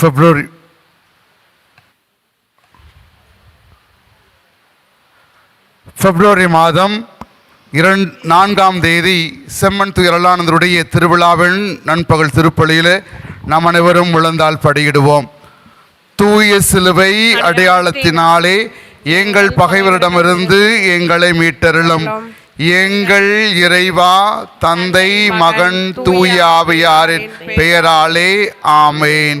பிப்ரவரி பிப்ரவரி மாதம் இரண் நான்காம் தேதி செம்மன் துயரலானந்தருடைய திருவிழாவின் நண்பகல் திருப்பலியில் நாம் அனைவரும் முழந்தால் படியிடுவோம். தூய சிலுவை அடையாளத்தினாலே எங்கள் பகைவரிடமிருந்து எங்களை மீட்டருளும். எங்கள் இறைவா தந்தை மகன் தூய ஆவியாரின் பெயராலே ஆமேன்.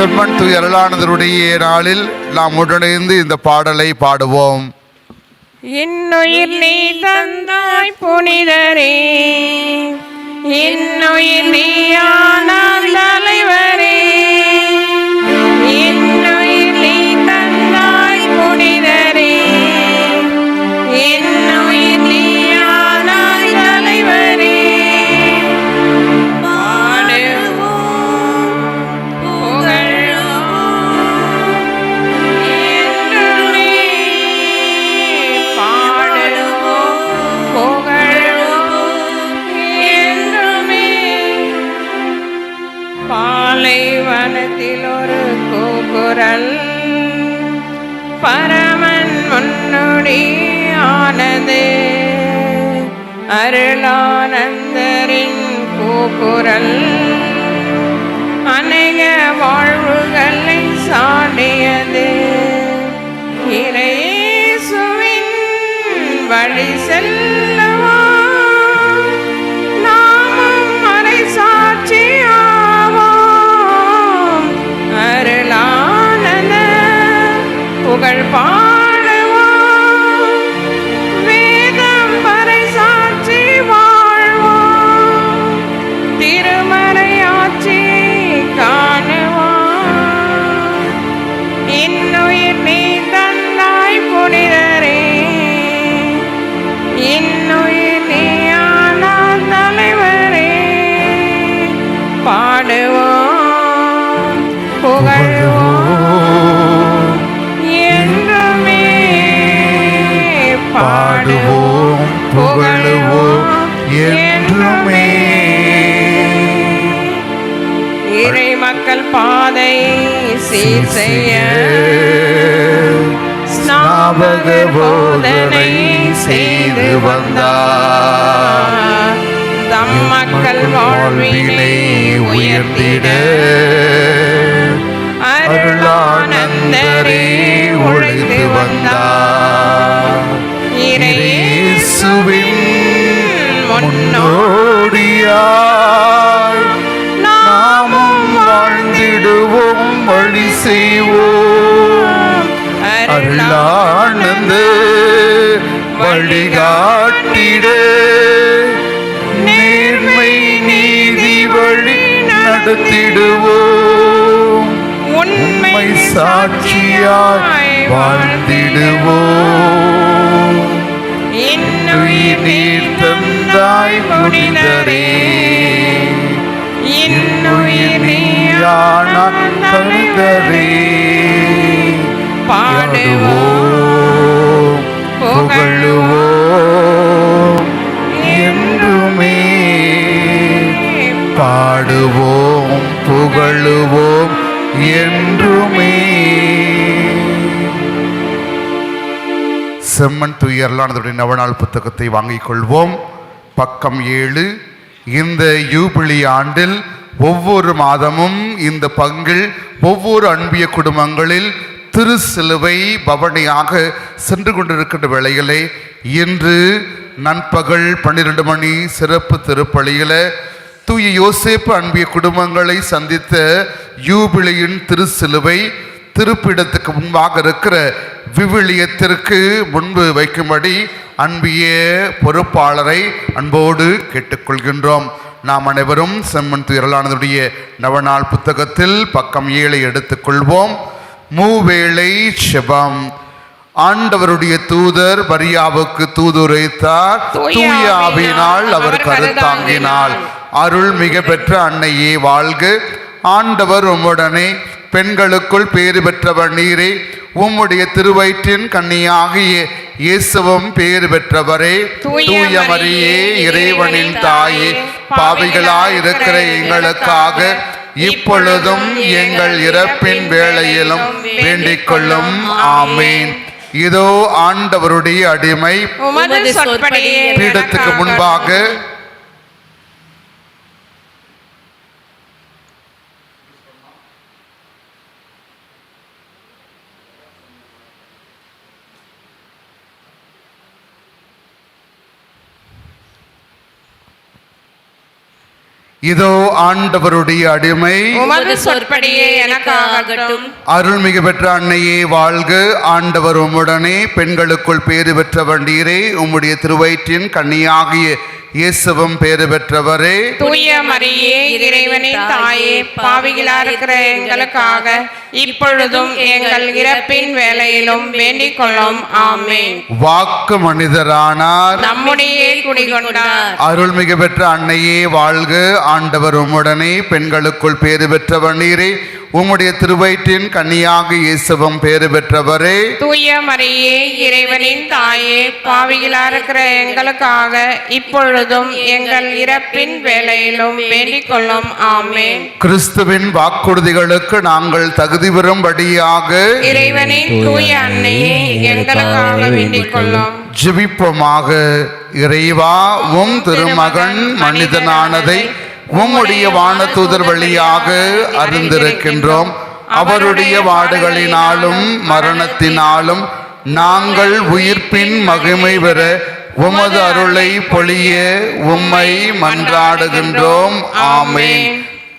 செம்மன் துயரலானதருடைய நாளில் நாம் உடனிருந்து இந்த பாடலை பாடுவோம். இன்னுயிர் நீ தந்தாய் புனிதரே. இன்னுயிர் நீயானால் தலைவரே. தே அருளானந்தரின் கூக்குரல். அநேக வாழ்வுகளை சாடியதே இறைசுவின் வழி செல்லவா? நாமும் மறை சாட்சியாவோம். அருளானந்த புகழ்பா என்றுமே இறை மக்கள் பாதை சீர் செய்ய ஸ்நாபக போதனை செய்து வந்தார். தம் மக்கள் வாழ்வினை உயர்த்திட. அருளானந்தரே உழைத்து வந்தார். இயேசுவின் முன்னோடியாய் நாமும் வாழ்ந்திடுவோம் வழி செய்வோம். அருளானந்து வழிகாட்டிட. நேர்மை நீதி வழி நடத்திடுவோம். உண்மை சாட்சியாய் வாழ்ந்திடுவோம். கர்த்தரே பாடுவோம் என்றுமே பாடுவோம் புகழுவோம் என்றுமே. செம்மன் துயர்லானதுடைய நவநாள் புத்தகத்தை வாங்கிக் கொள்வோம். பக்கம் ஏழு. இந்த யூபிளி ஆண்டில் ஒவ்வொரு மாதமும் இந்த பங்கில் ஒவ்வொரு அன்பிய குடும்பங்களில் திருச்சிலுவை பவனியாக சென்று கொண்டிருக்கின்ற வேளையிலே இன்று நண்பகல் பன்னிரண்டு மணி சிறப்பு திருப்பலியில் தூய யோசேப்பு அன்பிய குடும்பங்களை சந்தித்த யூபிலியின் திருச்சிலுவை திருப்பிடத்துக்கு முன்பாக இருக்கிற விவிலியத்திற்கு முன்பு வைக்கும்படி அன்பிய பொறுப்பாளரை அன்போடு கேட்டுக்கொள்கின்றோம். நாம் அனைவரும் செம்மன் துயரலானதுடைய நவநாள் புத்தகத்தில் பக்கம் ஏழை எடுத்துக்கொள்வோம். மூவேளை செபம் ஆண்டவருடைய தூதர் மரியாவுக்கு தூதுரைத்தார். தூய ஆவியினால் அவர் கருத்தாங்கினாள் அருள் மிக பெற்ற அன்னையே வாழ்க. ஆண்டவர் உம்முடனே பெண்களுக்குள் பேறு பெற்றவர் நீரே. உம்முடைய திருவயிற்றின் கன்னியாகிய இயேசுவும் பேறு பெற்றவரே. தூய மரியே இறைவனின் தாயே பாவிகளாய் இருக்கிற எங்களுக்காக இப்பொழுதும் எங்கள் இறப்பின் வேளையிலும் வேண்டிக் கொள்ளும் ஆமேன். இதோ ஆண்டவருடைய அடிமை. பீடத்துக்கு முன்பாக இதோ ஆண்டவருடைய அடிமை. சொற்படியே எனக்காகட்டும். அருள்மிகு பெற்ற அன்னையே வாழ்க. ஆண்டவர் உம்முடனே பெண்களுக்குள் பேறு பெற்றவர் நீரே உம்முடைய திருவயிற்றின் கன்னியாகிய இயேசுவும் பேறு பெற்றவரே. தூய மரியே இறைவனின் தாயே பாவிகளா இருக்கிற எங்களுக்காக இப்பொழுதும் எங்கள் இறப்பின் வேளையிலும் வேண்டிக் கொள்ளும் ஆமேன். வாக்கு மனிதரானார். நம்முடைய குடிகொண்டார். அருள்மிகு பெற்ற அன்னையே வாழ்க. ஆண்டவர் உம்முடனே பெண்களுக்குள் பேறு பெற்றவர் நீரே. உம்முடைய திருவயிற்றின் கன்னியாக இயேசுவும் பேறு பெற்றவரே. தூய மரியே இறைவனின் தாயே பாவிகளா இருக்கிற எங்களுக்காக இப்பொழுதும் எங்கள் இறப்பின் வேளையிலும் வேண்டிக் கொள்ளும் ஆமேன். கிறிஸ்துவின் வாக்குறுதிகளுக்கு நாங்கள் தகுதி பெறும்படியாக இறைவனின் தூய அன்னையே எங்களுக்காக வேண்டிக் கொள்ளும் ஜெபிப்போமாக. இறைவா உம் திருமகன் மனிதனானதை உம்முடைய வானதூதர் வழியாக அறிந்திருக்கின்றோம். அவருடைய வாடுகளினாலும் மரணத்தினாலும் நாங்கள் உயிர்ப்பின் மகிமை பெற உமது அருளை பொழிய உம்மை மன்றாடுகின்றோம். ஆமென்.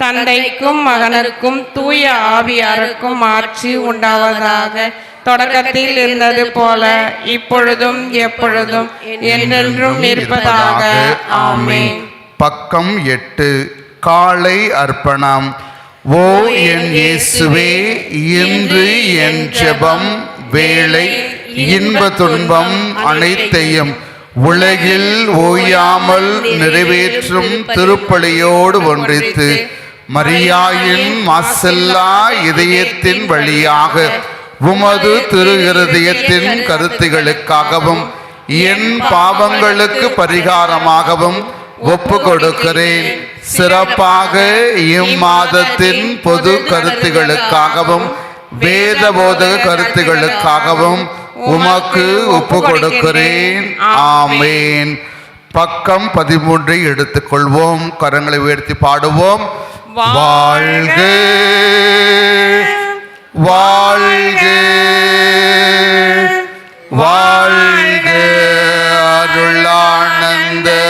தந்தைக்கும் மகனுக்கும் தூய ஆவியாருக்கும் ஆட்சி உண்டாவதாக தொடக்கத்தில் இருந்தது போல இப்பொழுதும் எப்பொழுதும் என்றென்றும் இருப்பதாக ஆமே பக்கம் எட்டு காலை அர்ப்பணம். ஓ என் இயேசுவே இன்று என் ஜெபம் வேலை இன்ப துன்பம் அனைத்தையும் உலகில் ஓயாமல் நிறைவேற்றும் திருப்பலியோடு ஒன்றித்து மரியாயின் மாசெல்லா இதயத்தின் வழியாக உமது திரு இருதயத்தின் கருத்துகளுக்காகவும் என் பாவங்களுக்கு பரிகாரமாகவும் ஒப்பு கொடுக்கிறேன் சிறப்பாக இம்மாதத்தின் பொது கருத்துகளுக்காகவும் வேத போதக கருத்துகளுக்காகவும் உமக்கு ஒப்பு கொடுக்கிறேன் ஆமேன். பக்கம் பதிமூன்றை எடுத்துக்கொள்வோம். கரங்களை உயர்த்தி பாடுவோம். வாழ்க. வாழ்க. வாழ்க. அருளானந்த.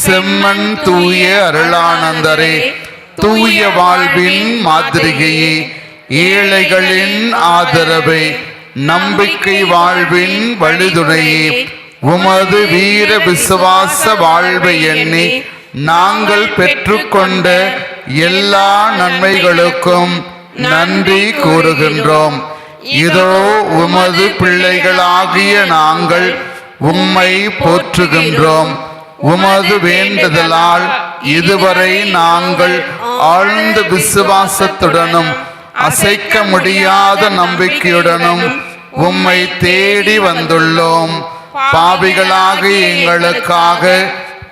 செம்மன் தூய அருளானந்தரே தூய வாழ்வின் மாதிரிகையே ஏழைகளின் ஆதரவை நம்பிக்கை வாழ்வின் வழிதுணையே உமது வீர விசுவாச வாழ்வை எண்ணி நாங்கள் பெற்றுக்கொண்ட எல்லா நன்மைகளுக்கும் நன்றி கூறுகின்றோம். இதோ உமது பிள்ளைகளாகிய நாங்கள் உம்மை போற்றுகின்றோம். உமது வேண்டுதலால் இதுவரை நாங்கள் ஆழ்ந்த விசுவாசத்துடனும் அசைக்க முடியாத நம்பிக்கையுடனும் உம்மை தேடி வந்துள்ளோம். பாவிகளாக எங்களுக்காக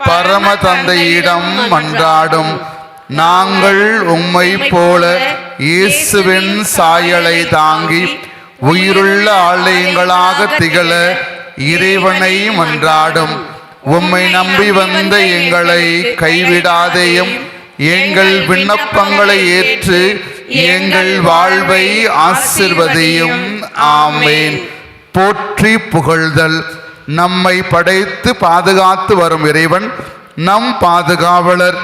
பரம தந்தையிடம் மன்றாடும். நாங்கள் உம்மை போல இயேசுவின் சாயலை தாங்கி உயிருள்ள ஆலயங்களாக திகழ இறைவனை மன்றாடும். உம்மை நம்பி வந்த எங்களை கைவிடாதேயும் எங்கள் விண்ணப்பங்களை ஏற்று எங்கள் வாழ்வை ஆசிர்வதையும். ஆமேன். போற்றி புகழ்தல். நம்மை படைத்து பாதுகாத்து வரும் இறைவன் நம் பாதுகாவலர்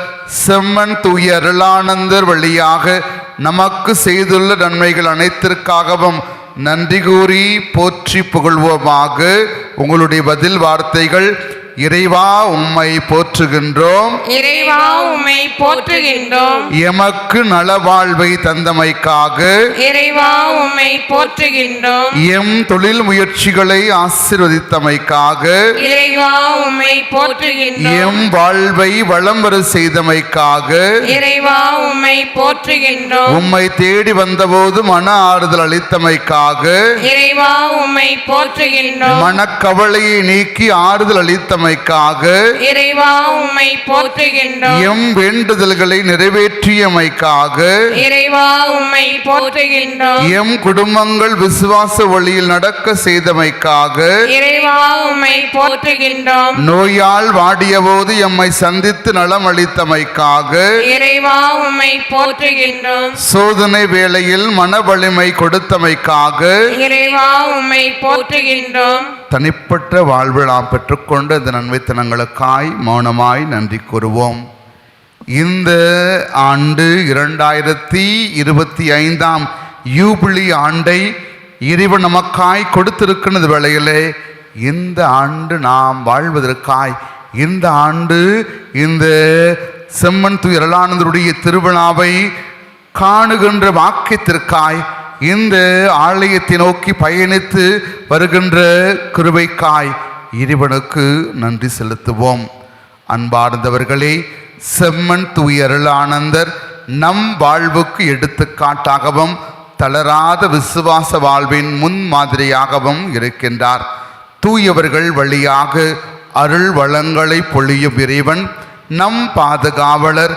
செம்மன் தூய அருளானந்தர் வழியாக நமக்கு செய்துள்ள நன்மைகள் அனைத்திற்காகவும் நன்றி கூறி போற்றி புகழ்வோமாக. உங்களுடைய பதில் வார்த்தைகள் இறைவா உம்மை போற்றுகின்றோம். இறைவா உம்மை போற்றுகின்றோம். எமக்கு நலவாழ்வை தந்தமைக்காக இறைவா உம்மை போற்றுகின்றோம். எம் தொழில் முயற்சிகளை ஆசிர்வதித்தமைக்காக இறைவா உம்மை போற்றுகின்றோம். எம் வாழ்வை வளம் வர செய்தமைக்காக இறைவா உம்மை போற்றுகின்றோம். உம்மை தேடி வந்தபோது மன ஆறுதல் அளித்தமைக்காக இறைவா உம்மை போற்றுகின்றோம். மனக்கவலையை நீக்கி ஆறுதல் அளித்தமைக்காக இறைவா உம்மை போற்றுகின்றோம். எம் வேண்டுதல்களை நிறைவேற்றியமைக்காக இறைவா உம்மை போற்றுகின்றோம். எம் குடும்பங்கள் விசுவாச வழியில் நடக்க செய்தமைக்காக இறைவா உம்மை போற்றுகின்றோம். நோயால் வாடியபோது எம்மை சந்தித்து நலம் அளித்தமைக்காக இறைவா உம்மை போற்றுகின்றோம். சோதனை வேளையில் மன வலிமை கொடுத்தமைக்காக இறைவா உம்மை போற்றுகின்றோம். தனிப்பட்ட வாழ்வில் நாம் பெற்றுக்கொண்ட இந்த நன்மைத்தனங்களுக்காய் மௌனமாய் நன்றி கூறுவோம். இந்த ஆண்டு இரண்டாயிரத்தி இருபத்தி ஐந்தாம் யூபிளி ஆண்டை இறைவன் நமக்காய் கொடுத்திருக்கிறது வேளையிலே இந்த ஆண்டு நாம் வாழ்வதற்காய் இந்த ஆண்டு இந்த செம்மன் துயரலானந்தருடைய திருவிழாவை காணுகின்ற வாக்கியத்திற்காய் இந்த ஆலயத்தை நோக்கி பயணித்து வருகின்ற கிருபைக்காய் இறைவனுக்கு நன்றி செலுத்துவோம். அன்பார்ந்தவர்களே செம்மன் தூயருளானந்தர் நம் வாழ்வுக்கு எடுத்துக்காட்டாகவும் தளராத விசுவாச வாழ்வின் முன் மாதிரியாகவும் இருக்கின்றார். தூயவர்கள் வழியாக அருள் வளங்களை பொழியும் இறைவன் நம் பாதுகாவலர்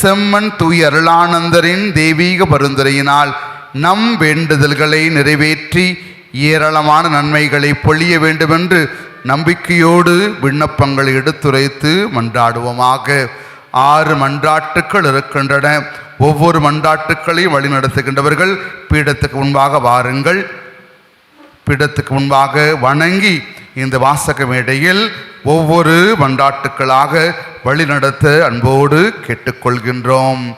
செம்மன் தூய அருளானந்தரின் தெய்வீக பரிந்துரையினால் நம் வேண்டுதல்களை நிறைவேற்றி ஏராளமான நன்மைகளை பொழிய வேண்டுமென்று நம்பிக்கையோடு விண்ணப்பங்களை எடுத்துரைத்து மன்றாடுவோமாக. ஆறு மன்றாட்டுக்கள் இருக்கின்றன. ஒவ்வொரு மன்றாட்டுக்களையும் வழிநடத்துகின்றவர்கள் பீடத்துக்கு முன்பாக வாருங்கள். பீடத்துக்கு முன்பாக வணங்கி இந்த வாசக மேடையில் ஒவ்வொரு மன்றாட்டுக்களாக வழிநடத்த அன்போடு கேட்டுக்கொள்கின்றோம்.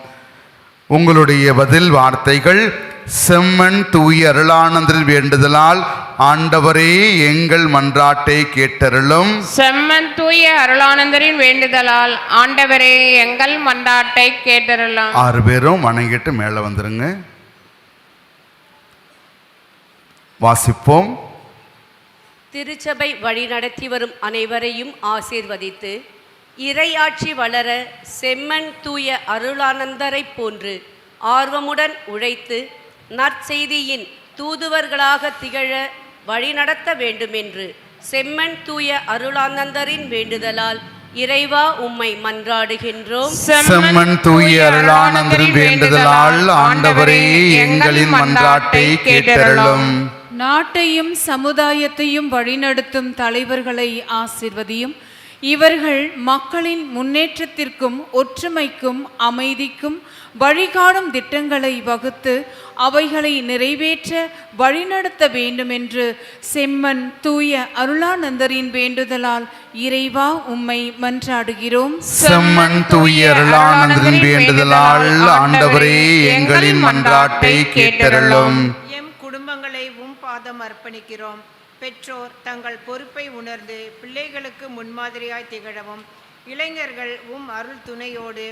உங்களுடைய பதில் வார்த்தைகள் செம்மன் தூய அருளானந்தரின் வேண்டுதலால் ஆண்டவரே எங்கள் மன்றாட்டை கேட்டருளும். செம்மன் தூய அருளானந்தரின் வேண்டுதலால் ஆண்டவரே எங்கள் மன்றாட்டை கேட்டருளும். ஆறு பேரும் வணங்கிட்டு மேலே வந்துருங்க. வாசிப்போம். திருச்சபை வழிநடத்தி வரும் அனைவரையும் ஆசீர்வதித்து இறையாட்சி வளர செம்மன் தூய அருளானந்தரைப் போன்று ஆர்வமுடன் உழைத்து நற்செய்தியின் தூதுவர்களாக திகழ வழிநடத்த வேண்டுமென்று செம்மன் தூய அருளானந்தரின் வேண்டுதலால் இறைவா உம்மை மன்றாடுகின்றோம். செம்மன் தூய அருளானந்தரின் வேண்டுதலால் ஆண்டவரே எங்களின் மன்றாட்டை கேட்டருளும். நாட்டையும் சமுதாயத்தையும் வழிநடத்தும் தலைவர்களை ஆசிர்வதியும். இவர்கள் மக்களின் முன்னேற்றத்திற்கும் ஒற்றுமைக்கும் அமைதிக்கும் வழிகாணும் திட்டங்களை வகுத்து அவைகளை நிறைவேற்ற வழிநடத்த வேண்டுமென்று செம்மன் தூய அருளானந்தரின் வேண்டுதலால் இறைவா உம்மை மன்றாடுகிறோம். செம்மன் தூய அருளானந்தரின் வேண்டுதலால் ஆண்டவரே எங்களின் மன்றாட்டை கேட்டருளும். எம் குடும்பங்களை உம் பாதம் அர்ப்பணிக்கிறோம். பெற்றோர் தங்கள் பொறுப்பை உணர்ந்து பிள்ளைகளுக்கு முன்மாதிரியாய் திகழவும் இளைஞர்கள் உம் அருள் துணையோடு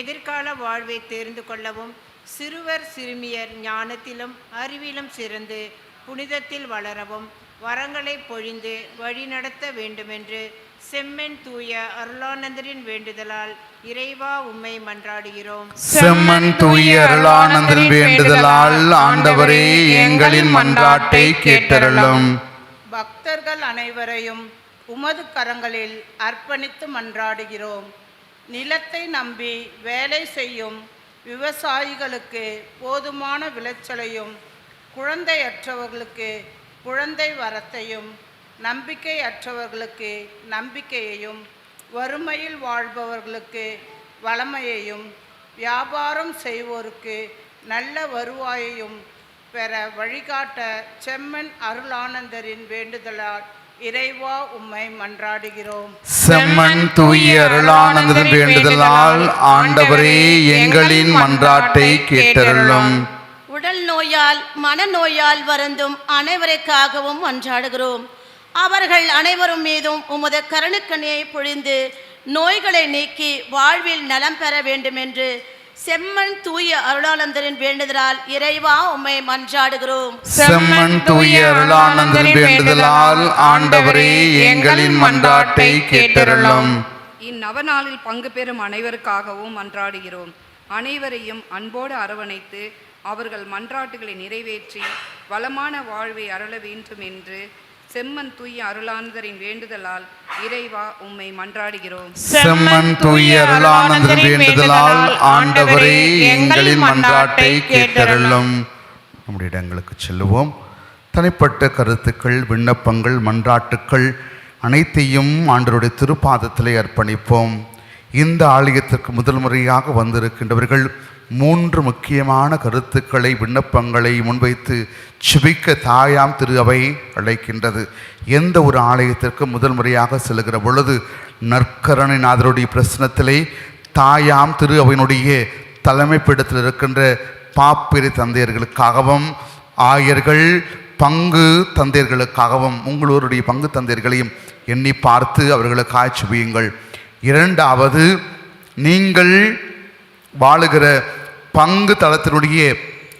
எதிர்கால வாழ்வை தேர்ந்து கொள்ளவும் சிறுவர் சிறுமியர் ஞானத்திலும் அறிவிலும் சிறந்து புனிதத்தில் வளரவும் வரங்களை பொழிந்து வழிநடத்த வேண்டுமென்று செம்மன் தூய அருளானந்தரின் வேண்டுதலால் இறைவா உம்மை மன்றாடுகிறோம். செம்மன் தூய அருளானந்தரின் வேண்டுதலால் ஆண்டவரே எங்களின் மன்றாட்டை கேட்டருளும். பக்தர்கள் அனைவரையும் உமது கரங்களில் அர்ப்பணித்து மன்றாடுகிறோம். நிலத்தை நம்பி வேலை செய்யும் விவசாயிகளுக்கு போதுமான விளைச்சலையும் குழந்தையற்றவர்களுக்கு குழந்தை வரத்தையும் நம்பிக்கையற்றவர்களுக்கு நம்பிக்கையையும் வறுமையில் வாழ்பவர்களுக்கு வளமையையும் வியாபாரம் செய்வோருக்கு நல்ல வருவாயையும் பெற வழிகாட்ட செம்மன் அருளானந்தரின் வேண்டுதலால் இறைவா உம்மை மன்றாடுகிறோம். செம்மன் தூய அருளானந்தரின் வேண்டுதலால் ஆண்டவரே எங்களின் மன்றாட்டை கேட்டருளும். உடல் நோயால் மனநோயால் வருந்தும் அனைவருக்காகவும் மன்றாடுகிறோம். அவர்கள் அனைவரும் மீதும் உமது கருணுக்கணியை பொழிந்து நோய்களை நீக்கி வாழ்வில் நலம் பெற வேண்டும் என்று செம்மன் தூய அருளானந்தரின் வேண்டுதலால் இறைவா உம்மை மன்றாடுகிறோம். செம்மன் தூய அருளானந்தரின் வேண்டுதலால் ஆண்டவரே எங்களின் மன்றாட்டை கேட்டருளும். இந்நவநாளில் பங்கு பெறும் அனைவருக்காகவும் மன்றாடுகிறோம். அனைவரையும் அன்போடு அரவணைத்து அவர்கள் மன்றாட்டுகளை நிறைவேற்றி வளமான வாழ்வை அருள வேண்டும் என்று செம்மன் தூய அருளானந்தரின் வேண்டுதலால் இறைவா உம்மை மன்றாடுகிறோம். செம்மன் தூய அருளானந்தரின் வேண்டுதலால் ஆண்டவரே எங்களின் மன்றாட்டை கேட்டருளும். நம்முடைய இடங்களுக்கு செல்லுவோம். தனிப்பட்ட கருத்துக்கள் விண்ணப்பங்கள் மன்றாட்டுக்கள் அனைத்தையும் ஆண்டருடைய திருப்பாதத்திலே அர்ப்பணிப்போம். இந்த ஆலயத்திற்கு முதல் முறையாக வந்திருக்கின்றவர்கள் மூன்று முக்கியமான கருத்துக்களை விண்ணப்பங்களை முன்வைத்து சுபிக்க தாயாம் திரு அவை அழைக்கின்றது. எந்த ஒரு ஆலயத்திற்கு முதல் முறையாக செல்கிற பொழுது நற்கரணிநாதருடைய பிரசனத்திலே தாயாம் திரு அவையினுடைய தலைமைப்பிடத்தில் இருக்கின்ற பாப்பிரி தந்தையர்களுக்காகவும் ஆயர்கள் பங்கு தந்தையர்களுக்காகவும் உங்களோருடைய பங்கு தந்தையர்களையும் எண்ணி பார்த்து அவர்களுக்காய் சுபியுங்கள். இரண்டாவது நீங்கள் வாழுகிற பங்கு தளத்தினுடைய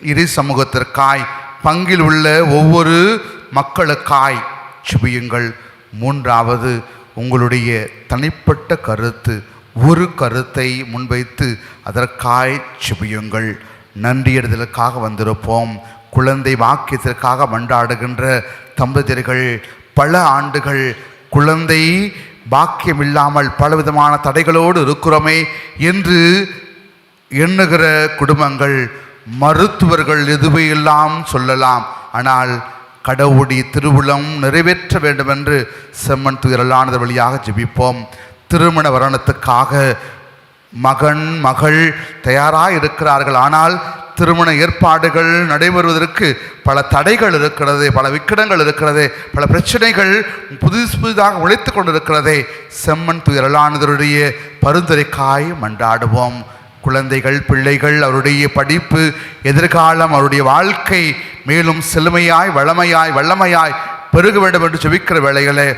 இரு சமூகத்திற்காய் பங்கில் உள்ள ஒவ்வொரு மக்களுக்காய் சுபியுங்கள். மூன்றாவது உங்களுடைய தனிப்பட்ட கருத்து ஒரு கருத்தை முன்வைத்து அதற்காய் சுபியுங்கள். நன்றியறிதலுக்காக வந்திருப்போம். குழந்தை வாக்கியத்திற்காக மன்றாடுகின்ற தம்பதியர்கள் பல ஆண்டுகள் குழந்தை பாக்கியம் இல்லாமல் பலவிதமான தடைகளோடு இருக்கிறோமே என்று எண்ணுகிற குடும்பங்கள் மருத்துவர்கள் எதுவையெல்லாம் எல்லாம் சொல்லலாம். ஆனால் கடவுடி திருவுளம் நிறைவேற்ற வேண்டும் என்று செம்மன் துயரலானது வழியாக ஜெபிப்போம். திருமண வரணத்துக்காக மகன் மகள் தயாராக இருக்கிறார்கள் ஆனால் திருமண ஏற்பாடுகள் நடைபெறுவதற்கு பல தடைகள் இருக்கிறது பல விக்கடங்கள் இருக்கிறது பல பிரச்சனைகள் புதுசு புதிதாக உழைத்து கொண்டிருக்கிறதே. செம்மன் துயரலானதருடைய பரிந்துரைக்காய் மன்றாடுவோம். குழந்தைகள் பிள்ளைகள் அவருடைய படிப்பு எதிர்காலம் அவருடைய வாழ்க்கை மேலும் செழுமையாய் வளமையாய் வல்லமையாய் பெருக வேண்டும் என்று செபிக்கிற வேளைகளே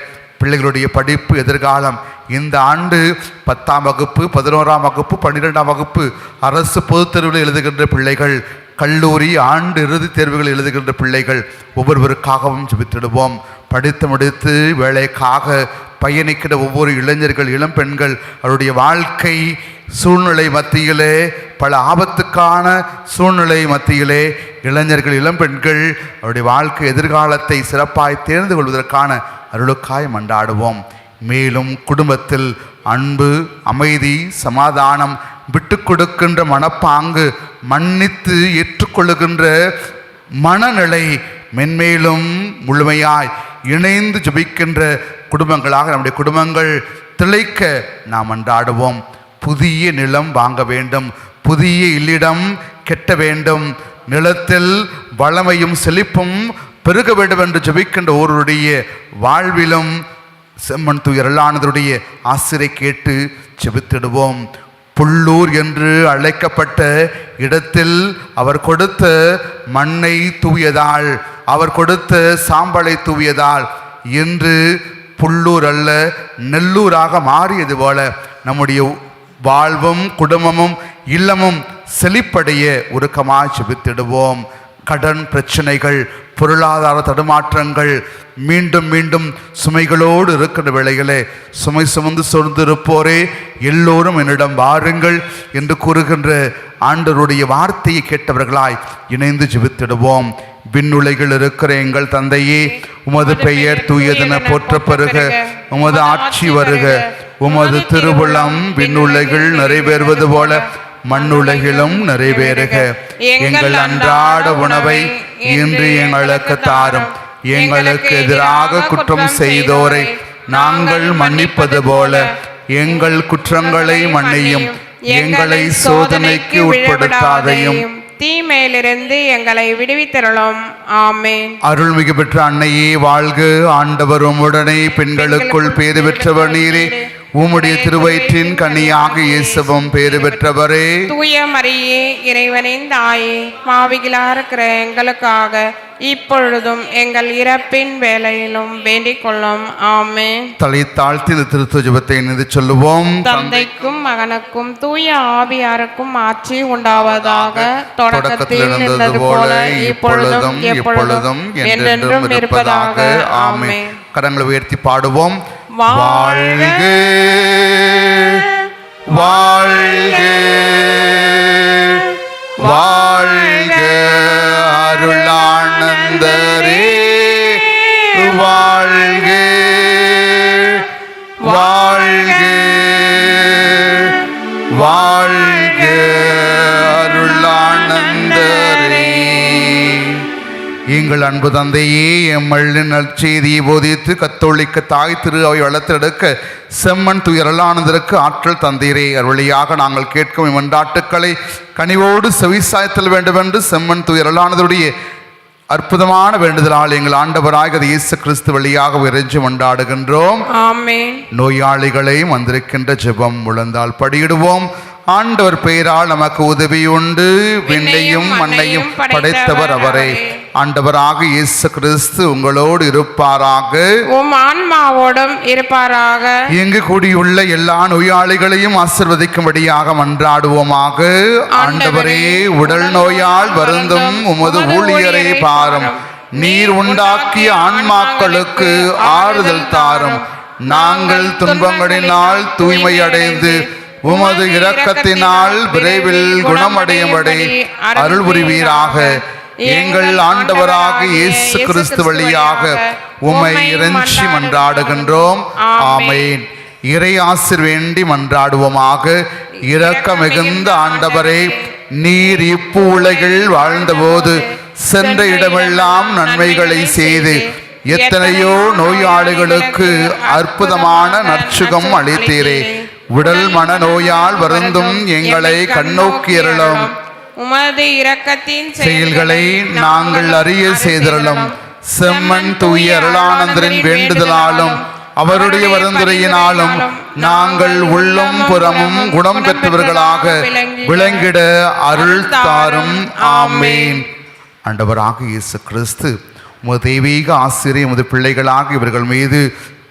பிள்ளைகளுடைய படிப்பு எதிர்காலம் இந்த ஆண்டு பத்தாம் வகுப்பு பதினோராம் வகுப்பு பன்னிரெண்டாம் வகுப்பு அரசு பொதுத் தேர்வில் எழுதுகின்ற பிள்ளைகள் கல்லூரி ஆண்டு இறுதித் தேர்வுகள் எழுதுகின்ற பிள்ளைகள் ஒவ்வொருவருக்காகவும் ஜெபித்திடுவோம். படித்து முடித்து வேலைக்காக பயணிக்கிற ஒவ்வொரு இளைஞர்கள் இளம் பெண்கள் அவருடைய வாழ்க்கை சூழ்நிலை மத்தியிலே பல ஆபத்துக்கான சூழ்நிலை மத்தியிலே இளைஞர்கள் இளம் பெண்கள் அவருடைய வாழ்க்கை எதிர்காலத்தை சிறப்பாய் தேர்ந்து கொள்வதற்கான அருளுக்காய் மண்டாடுவோம் மேலும் குடும்பத்தில் அன்பு அமைதி சமாதானம் விட்டு கொடுக்கின்ற மனப்பாங்கு மன்னித்து ஏற்றுக்கொள்ளுகின்ற மனநிலை மென்மேலும் முழுமையாய் இணைந்து ஜபிக்கின்ற குடும்பங்களாக நம்முடைய குடும்பங்கள் திளைக்க நாம் அன்றாடுவோம். புதிய நிலம் வாங்க வேண்டும். புதிய இல்லிடம் கெட்ட வேண்டும். நிலத்தில் வளமையும் செழிப்பும் பெருக வேண்டும் என்று ஜபிக்கின்ற ஒருவருடைய வாழ்விலும் செம்மன் துயரலானதுடைய ஆசிரை கேட்டு செபித்திடுவோம் புல்லூர் என்று அழைக்கப்பட்ட இடத்தில் அவர் கொடுத்த மண்ணை தூவியதால் அவர் கொடுத்த சாம்பலை தூவியதால் என்று புல்லூர் அல்ல நெல்லூராக மாறியது போல நம்முடைய வாழ்வும் குடும்பமும் இல்லமும் செழிப்படைய உருக்கமாக செபித்திடுவோம். கடன் பிரச்சனைகள் பொருளாதார தடுமாற்றங்கள் மீண்டும் மீண்டும் சுமைகளோடு இருக்கிற வேளைகளே சுமை சுமந்து சொர்ந்திருப்போரே எல்லோரும் என்னிடம் வாருங்கள் என்று கூறுகின்ற ஆண்டவருடைய வார்த்தையை கேட்டவர்களாய் இணைந்து ஜிபித்திடுவோம். விண்ணுலைகள் இருக்கிற எங்கள் தந்தையே உமது பெயர் தூயதென போற்ற பெறுக உமது ஆட்சி வருக. உமது திருவுளம் விண்ணுலைகள் நிறைவேறுவது போல மண்ணுலகிலும் நிறைவேறுக. எங்கள் அன்றாட உணவை இன்று எங்களுக்கு தாரும். எங்களுக்கு எதிராக குற்றம் செய்தோரை நாங்கள் மன்னிப்பது போல. எங்கள் குற்றங்களை மன்னியும். எங்களை சோதனைக்கு உட்படுத்தாதையும். தீமையிலிருந்து எங்களை விடுவித்தருளும். ஆமேன். அருள்மிகு பெற்ற அன்னையே வாழ்க. ஆண்டவர் உம்முடனே. பெண்களுக்குள் பேறு பெற்றவர் நீரே. உம்முடைய திருவயிற்றின் கன்னியாக இயேசுவும் பேறு பெற்றவரே தூய மரியே இறைவனின் தாயே பாவிகளா இருக்கிற எங்களுக்காக இப்பொழுதும் எங்கள் இறப்பின் வேலையிலும் வேண்டிக் கொள்ளும். ஆமென். தலை தாழ்த்தி இந்த திருத்துவ ஜெபத்தை நின்று சொல்லுவோம். தந்தைக்கும் மகனுக்கும் தூய ஆவியாருக்கும் ஆட்சி உண்டாவதாக தொடக்கத்தில் இருந்தது போல இப்பொழுதும் எப்பொழுதும் என்றென்றும் இருப்பதாக. ஆமென். கரங்களை உயர்த்தி பாடுவோம். வாழ்க வாழ்க எங்கள் அன்பு தந்தையே எம்மள்ளி நற்செய்தியை போதித்து கத்தோலிக்க தாய் திரு அவை வளர்த்தெடுக்க செம்மன் துயரலானதற்கு ஆற்றல் தந்தீரே. அருளியாக நாங்கள் கேட்கும் இம்மண்டாட்டுக்களை கனிவோடு செவிசாய்த்தல் வேண்டுமென்று செம்மன் துயரலானதுடைய அற்புதமான வேண்டுதலால் எங்கள் ஆண்டவராக இயேசு கிறிஸ்து வழியாக இறைஞ்சி கொண்டாடுகின்றோம் ஆமென். நோயாளிகளை வந்திருக்கின்ற ஜெபம் முழந்தால் படியிடுவோம். ஆண்டவர் பெயரால் நமக்கு உதவி உண்டு. விண்ணையும் மண்ணையும் படைத்தவர் அவரே. ஆண்டவராக இயேசு கிறிஸ்து உங்களோடு இருப்பாராக. உம் ஆன்மாவோடும் இருப்பாராக. இங்கு கூடியுள்ள எல்லா நோயாளிகளையும் ஆசிர்வதிக்கும்படியாக மன்றாடுவோமாக. ஆண்டவரே உடல் நோயால் வருந்தும் உமது ஊழியரை பாரும். நீர் உண்டாக்கிய ஆன்மாக்களுக்கு ஆறுதல் தாரும். நாங்கள் துன்பங்களினால் தூய்மை அடைந்து உமது இரக்கத்தினால் விரைவில் குணமடையும்படி அருள் புரிவீராக எங்கள் ஆண்டவராக இயேசு கிறிஸ்து வழியாக உம்மை இறைஞ்சி மன்றாடுகின்றோம். ஆமென். இறை ஆசிர் வேண்டி மன்றாடுவோமாக. இரக்க மிகுந்த ஆண்டவரே நீர் இப்பு உலகில் வாழ்ந்தபோது சென்ற இடமெல்லாம் நன்மைகளை செய்து எத்தனையோ நோயாளிகளுக்கு அற்புதமான நற்சுகம் அளித்தீரே. உடல் மன நோயால் வருந்தும் எங்களை கண்ணோக்கியருளும் உமது இரக்கத்தின் செயல்களை நாங்கள் அறிய செய்திருளும். செம்மன் தூய அருளானந்தரின் வேண்டுதலாலும் அவருடைய வருந்துரையினாலும் நாங்கள் உள்ளம் புறமும் குணம் பெற்றவர்களாக விளங்கிட அருள் தாரும். ஆமேன். ஆண்டவராக இயேசு கிறிஸ்து உமது தெய்வீக ஆசிரியர் உமது பிள்ளைகளாக இவர்கள் மீது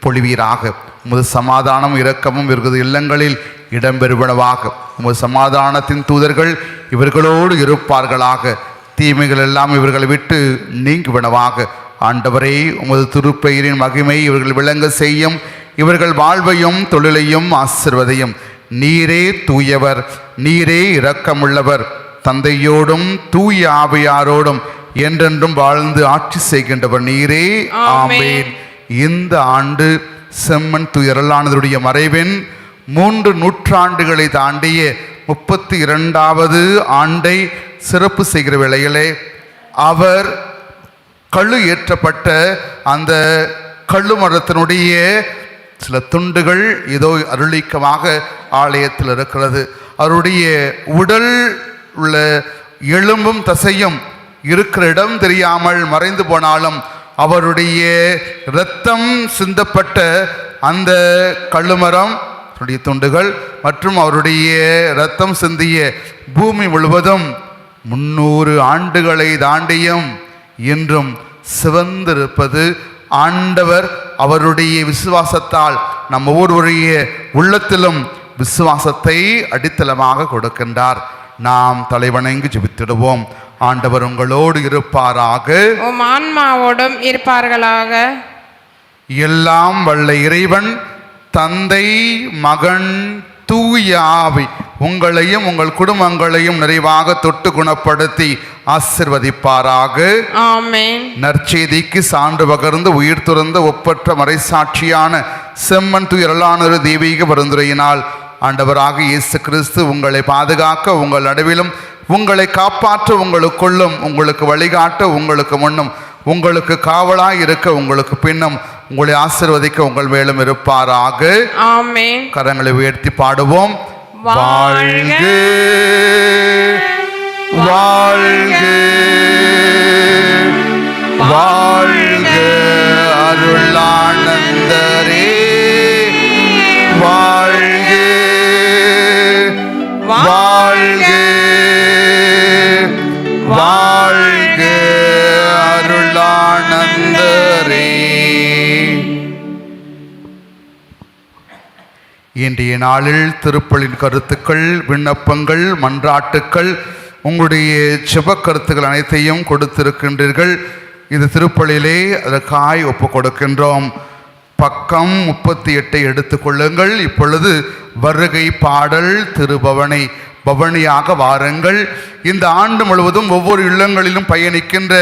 பொழிவீராக. உமது சமாதானம் இரக்கமும் இவர்களது இல்லங்களில் இடம்பெறுவனவாக. உமது சமாதானத்தின் தூதர்கள் இவர்களோடு இருப்பார்களாக. தீமைகள் எல்லாம் இவர்களை விட்டு நீங்குவனவாக. ஆண்டவரே உமது திருப்பெயரின் மகிமை இவர்கள் விளங்க செய்யும். இவர்கள் வாழ்வையும் தொழிலையும் ஆசிர்வதையும். நீரே தூயவர் நீரே இரக்கமுள்ளவர். தந்தையோடும் தூய ஆவியாரோடும் என்றென்றும் வாழ்ந்து ஆட்சி செய்கின்றவர் நீரே. ஆமேன். இந்த ஆண்டு செம்மன் துயரலானதுடைய மறைவின் மூன்று நூற்றாண்டுகளை தாண்டிய முப்பத்தி இரண்டாவது ஆண்டை சிறப்பு செய்கிற வேளையிலே அவர் கழு ஏற்றப்பட்ட அந்த கள்ளு மரத்தினுடைய சில துண்டுகள் இதோ அருளிக்கமாக ஆலயத்தில் இருக்கிறது. அவருடைய உடல் உள்ள எலும்பும் தசையும் இருக்கிற இடம் தெரியாமல் மறைந்து போனாலும் அவருடைய இரத்தம் சிந்தப்பட்ட அந்த கள்ளுமரம் அவருடைய துண்டுகள் மற்றும் அவருடைய இரத்தம் சிந்திய பூமி முழுவதும் முன்னூறு ஆண்டுகளை தாண்டியும் இன்றும் சிவந்திருப்பது ஆண்டவர் அவருடைய விசுவாசத்தால் நம் ஒவ்வொருவருடைய உள்ளத்திலும் விசுவாசத்தை அடித்தளமாக கொடுக்கின்றார். நாம் தலைவணங்கி ஜெபித்திடுவோம். ஆண்டவர் உங்களோடு இருப்பாராக. உம் ஆன்மாவோடும் இருப்பார்களாக. எல்லாம் வல்ல இறைவன் தந்தை மகன் தூய ஆவி உங்களையும் உங்கள் குடும்பங்களையும் நிறைவாக தொட்டு குணப்படுத்தி ஆசிர்வதிப்பாராக. நற்செய்திக்கு சான்று பகர்ந்து உயிர் துறந்த ஒப்பற்ற மறைசாட்சியான செம்மன் துயரலானொரு தெய்வீக பரிந்துரையினால் ஆண்டவராக இயேசு கிறிஸ்து உங்களை பாதுகாக்க உங்கள் நடுவிலும் உங்களை காப்பாற்ற உங்களுக்குள்ளும் உங்களுக்கு வழிகாட்ட உங்களுக்கு முன்னும் உங்களுக்கு காவலாய் இருக்க உங்களுக்கு பின்னும் உங்களை ஆசிர்வதிக்க உங்கள் மேலும் இருப்பாராக. கரங்களை உயர்த்தி பாடுவோம். வாழ்க வாழ்க. இன்றைய நாளில் திருப்பலின் கருத்துக்கள் விண்ணப்பங்கள் மன்றாட்டுக்கள் உங்களுடைய செப கருத்துக்கள் அனைத்தையும் கொடுத்திருக்கின்றீர்கள். இது திருப்பலிலே அதற்காய் ஒப்பு கொடுக்கின்றோம். பக்கம் முப்பத்தி எட்டை எடுத்துக்கொள்ளுங்கள் இப்பொழுது வருகை பாடல் திருபவனை பவனியாக வாருங்கள். இந்த ஆண்டு முழுவதும் ஒவ்வொரு இல்லங்களிலும் பயணிக்கின்ற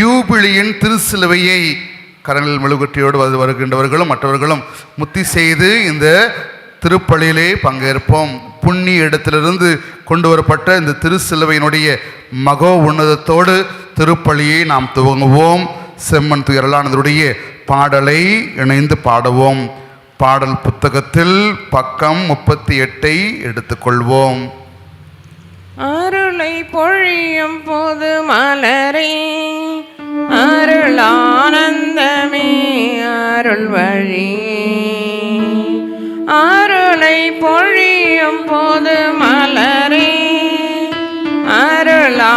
யூபிளியின் திருச்சிலுவையை கரங்களில் மெழுகுற்றியோடு வந்து வருகின்றவர்களும் மற்றவர்களும் முத்தி செய்து இந்த திருப்பலியிலே பங்கேற்போம். புண்ணிய இடத்திலிருந்து கொண்டு வரப்பட்ட இந்த திருச்சிலுவையினுடைய மகோ உன்னதத்தோடு திருப்பலியை நாம் துவங்குவோம். செம்மன் துயரலானதுடைய பாடலை இணைந்து பாடுவோம். பாடல் புத்தகத்தில் பக்கம் முப்பத்தி எட்டை எடுத்துக்கொள்வோம். அருளை பொழியும் போது மலரே. அருளானந்தமே அருள் வழி. அருளை பொழியும் போது மலரே அருளா